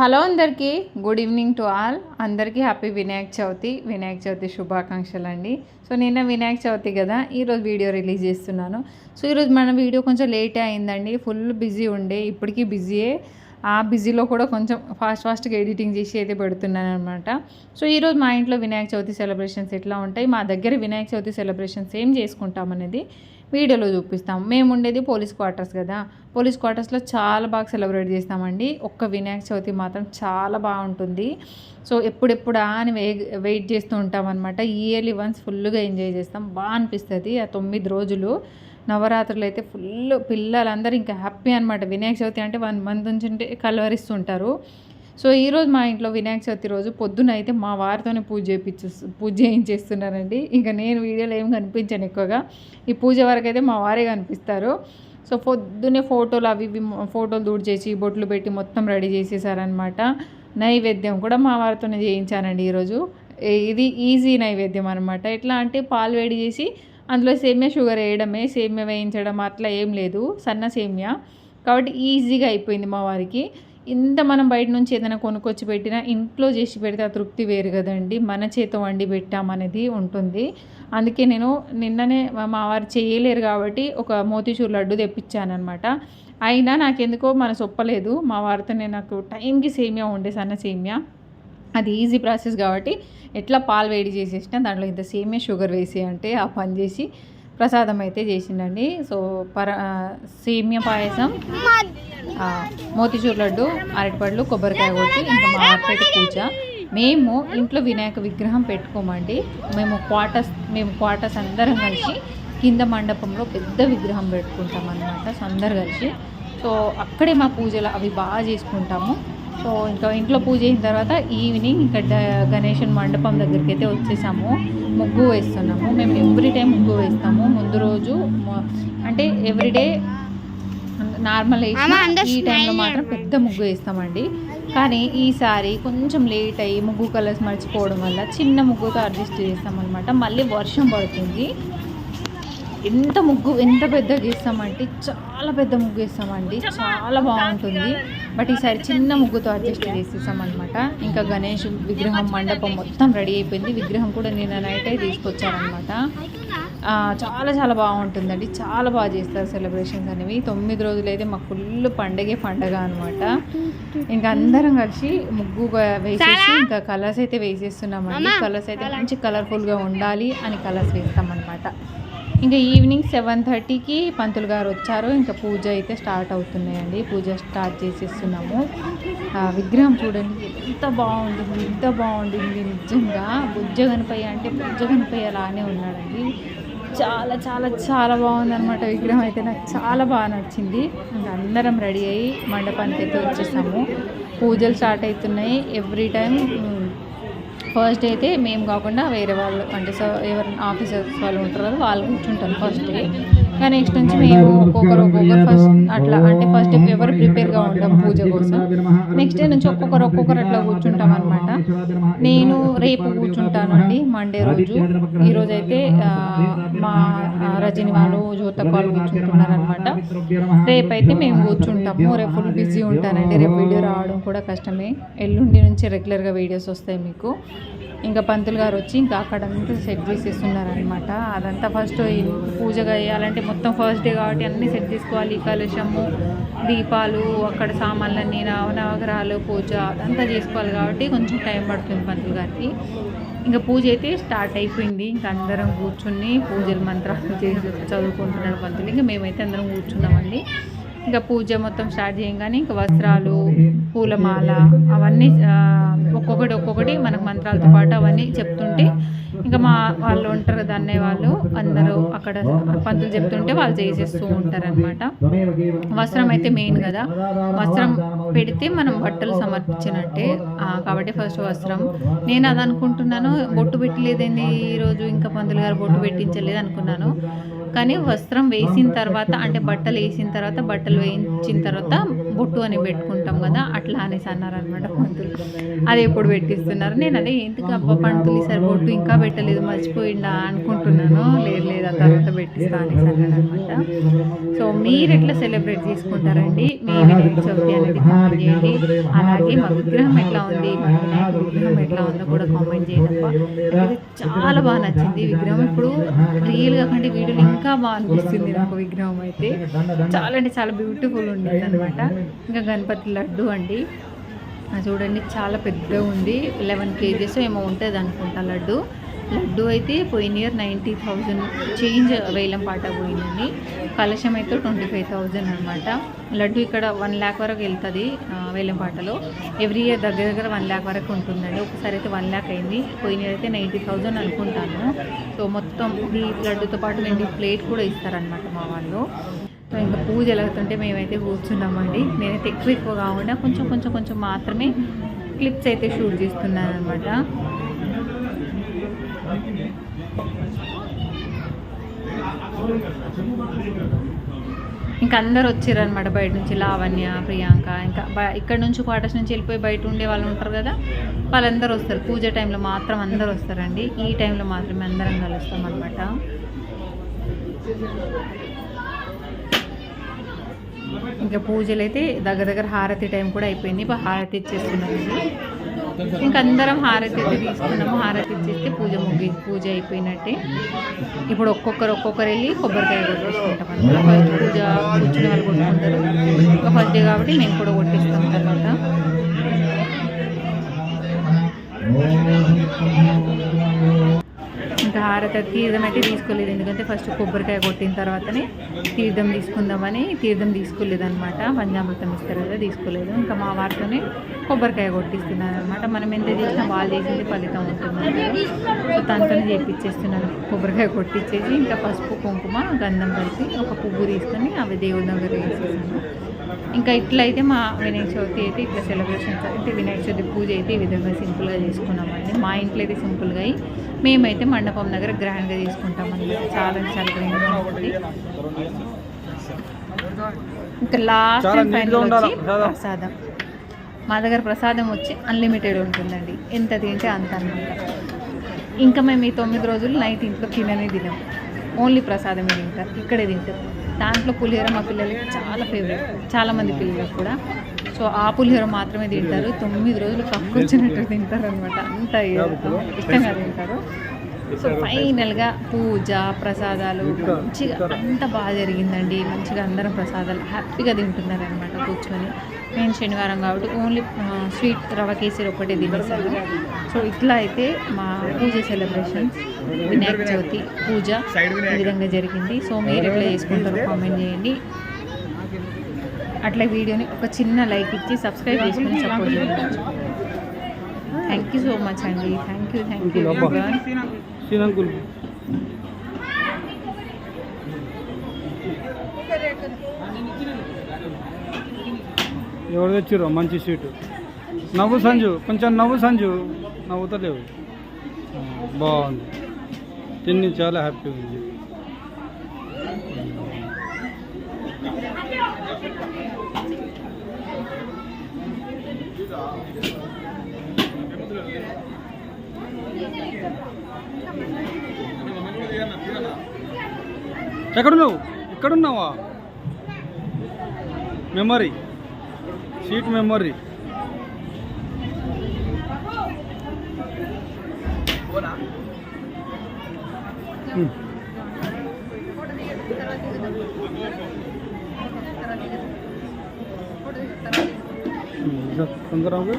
Hello అందరికీ good evening to all. అందరికీ happy Vinayaka Chavithi. Vinayaka Chavithi శుభాకాంక్షలు అండి సో నిన్న వినాయక చవితి కదా ఈరోజు వీడియో రిలీజ్ చేస్తున్నాను. సో ఈరోజు మన వీడియో కొంచెం లేటే అయిందండి. ఫుల్ బిజీ ఉండే. ఇప్పటికీ బిజీయే ఆ బిజీలో కూడా కొంచెం ఫాస్ట్ ఫాస్ట్గా ఎడిటింగ్ చేసి అయితే పెడుతున్నాను అనమాట సో ఈరోజు మా ఇంట్లో వినాయక చవితి సెలబ్రేషన్స్ ఎట్లా ఉంటాయి? మా దగ్గర వినాయక చవితి సెలబ్రేషన్స్ ఏం చేసుకుంటాం అనేది వీడియోలో చూపిస్తాం. మేము ఉండేది పోలీస్ క్వార్టర్స్ కదా. పోలీస్ క్వార్టర్స్లో చాలా బాగా సెలబ్రేట్ చేస్తామండి. ఒక్క వినాయక చవితి మాత్రం చాలా బాగుంటుంది. సో ఎప్పుడెప్పుడా అని వే వెయిట్ చేస్తూ ఉంటాం అనమాట ఇయర్లీ వన్స్ ఫుల్గా ఎంజాయ్ చేస్తాం. బాగా అనిపిస్తుంది ఆ తొమ్మిది రోజులు. నవరాత్రులు అయితే ఫుల్ పిల్లలందరూ ఇంకా హ్యాపీ అనమాట వినాయక చవితి అంటే వన్ మంత్ నుంచి కలవరిస్తుంటారు. సో ఈరోజు మా ఇంట్లో వినాయక చవితి రోజు పొద్దున అయితే మా వారితోనే పూజ చేయించు పూజ చేయించేస్తున్నానండి ఇంకా నేను వీడియోలో ఏం కనిపించాను ఎక్కువగా. ఈ పూజ వరకు అయితే మా వారే కనిపిస్తారు. సో పొద్దున్నే ఫోటోలు అవి ఇవి ఫోటోలు దూడు చేసి బొట్లు పెట్టి మొత్తం రెడీ చేసేసారనమాట నైవేద్యం కూడా మా వారితోనే చేయించానండి ఈరోజు ఇది ఈజీ నైవేద్యం అనమాట ఎట్లా అంటే పాలు వేడి చేసి అందులో సేమ్యా షుగర్ వేయడమే సేమ్య వేయించడం అట్లా ఏం లేదు. సన్న సేమ్య. కాబట్టి ఈజీగా అయిపోయింది మా వారికి. ఇంత మనం బయట నుంచి ఏదైనా కొనుక్కొచ్చి పెట్టినా ఇంట్లో చేసి పెడితే ఆ తృప్తి వేరు కదండి. మన చేత వండి పెట్టామనేది ఉంటుంది. అందుకే నేను నిన్ననే మా వారు చేయలేరు కాబట్టి ఒక మోతీచూర్ లడ్డు తెప్పించాను అయినా నాకెందుకో మన సొప్పలేదు మా వారితోనే నాకు టైంకి సేమియా ఉండే సన్న సేమియా. అది ఈజీ ప్రాసెస్ కాబట్టి ఎట్లా పాలు వేడి చేసేసిన దాంట్లో ఇంత సేమియా షుగర్ వేసి అంటే ఆ పని చేసి ప్రసాదం అయితే చేసిండండి. సో పర సేమియా పాయసం. మోతిచూర్ లడ్డు అరటిపళ్ళు కొబ్బరికాయ కొట్టి ఇంకా మా మార్కెట్ పూజ. మేము ఇంట్లో వినాయక విగ్రహం పెట్టుకోమండి. మేము క్వార్టర్స్ మేము క్వార్టర్స్ అందరం కలిసి కింద మండపంలో పెద్ద విగ్రహం పెట్టుకుంటాం అనమాట సో అందరు కలిసి. సో అక్కడే మా పూజలు అవి బాగా చేసుకుంటాము. సో ఇంకా ఇంట్లో పూజ అయిన తర్వాత ఈవినింగ్ ఇంకా గణేషన్ మండపం దగ్గరికి అయితే వచ్చేసాము. ముగ్గు వేస్తున్నాము. మేము ఎవ్రీ టైం ముగ్గు వేస్తాము. ముందు రోజు అంటే ఎవ్రీడే నార్మల్ ఈ టైంలో మాత్రం పెద్ద ముగ్గు వేస్తామండి. కానీ ఈసారి కొంచెం లేట్ అయ్యి ముగ్గు కలర్స్ మర్చిపోవడం వల్ల చిన్న ముగ్గుతో అడ్జస్ట్ చేస్తామన్నమాట. మళ్ళీ వర్షం పడుతుంది. ఎంత ముగ్గు ఎంత పెద్దగా వేస్తామంటే చాలా పెద్ద ముగ్గు వేస్తామండి. చాలా బాగుంటుంది. బట్ ఈసారి చిన్న ముగ్గుతో అడ్జస్ట్ చేసేసాం అనమాట ఇంకా గణేష్ విగ్రహం మండపం మొత్తం రెడీ అయిపోయింది. విగ్రహం కూడా నిన్న నైట్ తీసుకొచ్చారనమాట చాలా చాలా బాగుంటుందండి. చాలా బాగా చేస్తారు సెలబ్రేషన్స్ అనేవి తొమ్మిది రోజులు అయితే మాకు ఫుల్ పండగే పండగ అనమాట ఇంకా అందరం కలిసి ముగ్గు వేసేసి ఇంకా కలర్స్ అయితే వేసేస్తున్నామండి. కలర్స్ అయితే మంచి కలర్ఫుల్గా ఉండాలి అని కలర్స్ వేస్తామన్నమాట. ఇంకా ఈవినింగ్ సెవెన్ థర్టీకి పంతులు గారు వచ్చారు. ఇంకా పూజ అయితే స్టార్ట్ అవుతున్నాయండి. పూజ స్టార్ట్ చేసేస్తున్నాము. విగ్రహం చూడండి ఎంత బాగుంది ఎంత బాగుండింది నిజంగా. బుజ్జ గణపయ్య అంటే బుజ్జ గణపయ్య అలానే ఉన్నాడండి. చాలా చాలా చాలా బాగుందనమాట విగ్రహం అయితే. నాకు చాలా బాగా నచ్చింది. అందరం రెడీ అయ్యి మండపానికి అయితే వచ్చేసాము. పూజలు స్టార్ట్ అవుతున్నాయి. ఎవ్రీ టైం ఫస్ట్ అయితే మేము కాకుండా వేరే వాళ్ళు అంటే సో ఎవరైనా ఆఫీసర్స్ వాళ్ళు ఉంటారు వాళ్ళు కూర్చుంటారు ఫస్ట్ డే. కానీ నెక్స్ట్ నుంచి మేము ఒక్కొక్కరు ఒక్కొక్కరు ఫస్ట్ అట్లా అంటే ఫస్ట్ ఎవరు ప్రిపేర్గా ఉంటాం పూజ కోసం. నెక్స్ట్ డే నుంచి ఒక్కొక్కరు ఒక్కొక్కరు అట్లా కూర్చుంటాం అనమాట నేను రేపు కూర్చుంటాను అండి మండే రోజు ఈరోజు అయితే మా రజని వాళ్ళు జ్యోత వాళ్ళు కూర్చుంటున్నారు అనమాట రేపు అయితే మేము కూర్చుంటాము. రేపు ఫుల్ బిజీ ఉంటానండి. రేపు వీడియో రావడం కూడా కష్టమే. ఎల్లుండి నుంచి రెగ్యులర్గా వీడియోస్ వస్తాయి మీకు. ఇంకా పంతులు గారు వచ్చి ఇంకా అక్కడంతా సెట్ చేసేస్తున్నారనమాట అదంతా ఫస్ట్ పూజగా వేయాలంటే మొత్తం ఫస్ట్ డే కాబట్టి అన్నీ సెట్ చేసుకోవాలి. కలుషము దీపాలు అక్కడ సామాన్లన్నీ నవగ్రహాలు పూజ అదంతా చేసుకోవాలి కాబట్టి కొంచెం టైం పడుతుంది పంతులు గారికి. ఇంకా పూజ అయితే స్టార్ట్ అయిపోయింది. ఇంకా అందరం కూర్చుని పూజలు మంత్రాలు చేసి చదువుకుంటున్నాడు పంతులు. ఇంకా మేమైతే అందరం కూర్చున్నామండి. ఇంకా పూజ మొత్తం స్టార్ట్ చేయగానే ఇంకా వస్త్రాలు పూలమాల అవన్నీ ఒక్కొక్కటి ఒక్కొక్కటి మనకు మంత్రాలతో పాటు అవన్నీ చెప్తుంటే ఇంకా మా వాళ్ళు ఉంటారు దాన్నే వాళ్ళు అందరూ అక్కడ పంతులు చెప్తుంటే వాళ్ళు చేసేస్తూ ఉంటారనమాట వస్త్రం అయితే మెయిన్ కదా. వస్త్రం పెడితే మనం బట్టలు సమర్పించినట్టే. కాబట్టి ఫస్ట్ వస్త్రం. నేను అది అనుకుంటున్నాను బొట్టు పెట్టలేదండి ఈరోజు ఇంకా పంతులు గారు బొట్టు పెట్టించలేదు అనుకున్నాను. కానీ వస్త్రం వేసిన తర్వాత అంటే బట్టలు వేసిన తర్వాత బట్టలు వేయించిన తర్వాత బొట్టు అని పెట్టుకుంటాం కదా అట్లా అనేసి అన్నారు అనమాట పంతులు అది ఎప్పుడు పెట్టిస్తున్నారు. నేను అదే ఎందుకు అబ్బా పంతులు ఈసారి బొట్టు ఇంకా పెట్టలేదు మర్చిపోయిందా అనుకుంటున్నాను లేదు లేదు ఆ తర్వాత పెట్టిస్తా అనేసి అన్నాడు అనమాట సో మీరు ఎట్లా సెలబ్రేట్ చేసుకుంటారండి? మీ వినాయక చవితి అనేది కామెంట్ చేయండి. అలాగే మా విగ్రహం ఎట్లా ఉంది మా వినాయక విగ్రహం ఎట్లా ఉందో కూడా కామెంట్ చేయండి చాలా బాగా నచ్చింది విగ్రహం. ఇప్పుడు రియల్గా కంటే వీడియోలు ఇంకా బాగా అనిపిస్తుంది నాకు విగ్రహం అయితే. చాలా అంటే చాలా బ్యూటిఫుల్ ఉండేది అనమాట ఇంకా గణపతి లడ్డు అండి. అది చూడండి చాలా పెద్దగా ఉంది. లెవెన్ కేజీస్ ఏమో ఉంటుంది అనుకుంటా లడ్డు. లడ్డు అయితే పోయిన ఇయర్ నైంటీ థౌజండ్ చేంజ్ వేలం పాట పోయిందండి. కలశం అయితే ట్వంటీ ఫైవ్ థౌజండ్ అనమాట లడ్డు ఇక్కడ వన్ ల్యాక్ వరకు వెళ్తుంది వేలం పాటలో. ఎవ్రీ ఇయర్ దగ్గర దగ్గర వన్ ల్యాక్ వరకు ఉంటుందండి. ఒకసారి అయితే వన్ ల్యాక్ అయింది. పోయిన ఇయర్ అయితే నైంటీ థౌజండ్ అనుకుంటాను. సో మొత్తం ఈ లడ్డుతో పాటు రెండు ప్లేట్ కూడా ఇస్తారనమాట మా వాళ్ళు. ఇంకా పూజ ఎలాగుతుంటే మేమైతే కూర్చున్నామండి. నేనైతే ఎక్కువ ఎక్కువ కాకుండా కొంచెం కొంచెం కొంచెం మాత్రమే క్లిప్స్ అయితే షూట్ చేస్తున్నాను అనమాట ఇంకా అందరు వచ్చారనమాట బయట నుంచి. లావణ్య ప్రియాంక ఇంకా ఇక్కడ నుంచి క్వార్టర్స్ నుంచి వెళ్ళిపోయి బయట ఉండే వాళ్ళు ఉంటారు కదా వాళ్ళందరూ వస్తారు. పూజ టైంలో మాత్రం అందరూ వస్తారండి. ఈ టైంలో మాత్రమే అందరం కలుస్తాం అనమాట ఇంకా పూజలు అయితే దగ్గర దగ్గర హారతి టైం కూడా అయిపోయింది. ఇప్పుడు హారతి ఇచ్చేస్తున్నామండి ఇంకా అందరం హారతి అయితే తీసుకున్నాము. హారతి ఇచ్చేస్తే పూజ ముగి పూజ అయిపోయినట్టే. ఇప్పుడు ఒక్కొక్కరు ఒక్కొక్కరు వెళ్ళి కొబ్బరికాయ కొట్టేసుకుంటాం అనమాట ఫస్ట్ పూజ కూర్చుని వాళ్ళు కొట్టుకుంటారు. ఇంకా ఫస్ట్ డే కాబట్టి మేము కూడా కొట్టిస్తాం తర్వాత. భారత తీర్థం అయితే తీసుకోలేదు. ఎందుకంటే ఫస్ట్ కొబ్బరికాయ కొట్టిన తర్వాతనే తీర్థం తీసుకుందామని తీర్థం తీసుకోలేదు అనమాట పంచామృతం ఇస్తారు కదా తీసుకోలేదు. ఇంకా మా వారితోనే కొబ్బరికాయ కొట్టిస్తున్నాను అనమాట మనం ఎంత చేసినా వాళ్ళు చేసింది ఫలితం ఉంటుంది సో తనతోనే చేపించేస్తున్నాను కొబ్బరికాయ కొట్టించేసి ఇంకా పసుపు కుంకుమ గంధం కలిపి ఒక పువ్వు తీసుకొని అవి దేవుడి దగ్గర వేసేసాను. ఇంకా ఇట్లా అయితే మా వినాయక చవితి అయితే ఇట్లా సెలబ్రేషన్స్ అంటే వినాయక చవితి పూజ అయితే ఈ విధంగా సింపుల్గా చేసుకున్నామండి. మా ఇంట్లో అయితే సింపుల్గా అయ్యి మేమైతే మండపం దగ్గర గ్రాండ్గా తీసుకుంటామండి. చాలా చాలా గ్రాండ్గా ఉంటుంది. ఇంకా లాస్ట్ అండ్ ఫైనల్ వచ్చి ప్రసాదం. మా దగ్గర ప్రసాదం వచ్చి అన్లిమిటెడ్ ఉంటుందండి. ఎంత తింటే అంత అనమాట ఇంకా మేము ఈ తొమ్మిది రోజులు నైట్ ఇంట్లో తిననే తినాం. ఓన్లీ ప్రసాదమే తింటారు. ఇక్కడే తింటారు. దాంట్లో పులిహోర మా పిల్లలకి చాలా ఫేవరెట్ చాలామంది పిల్లలకు కూడా. సో ఆ పులిహోర మాత్రమే తింటారు. తొమ్మిది రోజులు కక్కొచ్చినట్టు తింటారు అనమాట అంత ఇష్టంగా తింటారు. సో ఫైనల్గా పూజ ప్రసాదాలు మంచిగా అంత బాగా జరిగిందండి. మంచిగా అందరం ప్రసాదాలు హ్యాపీగా తింటున్నారు అనమాట కూర్చొని. నేను శనివారం కాబట్టి ఓన్లీ స్వీట్ రవ కేసరి ఒకటే తినేసాను. సో ఇట్లా అయితే మా పూజ సెలబ్రేషన్స్ వినాయక చవితి పూజ ఈ విధంగా జరిగింది. సో మీరు ఎట్లా చేసుకుంటారో కామెంట్ చేయండి. అట్లా వీడియోని ఒక చిన్న లైక్ ఇచ్చి సబ్స్క్రైబ్ చేసుకుని సపోర్ట్ చేయండి. థ్యాంక్ యూ సో మచ్ అండి. థ్యాంక్ యూ థ్యాంక్ యూ ఎవరు తెచ్చిర్రో? మంచి సీటు. నవ్వు సంజు కొంచెం నవ్వు సంజు. నవ్వుతలేవు. బాగుంది. తిని చాలా హ్యాపీగా ఉంది. ఎక్కడున్నావు? ఎక్కడున్నావా? Memory seat memory um. ఉమ్, తొందరగా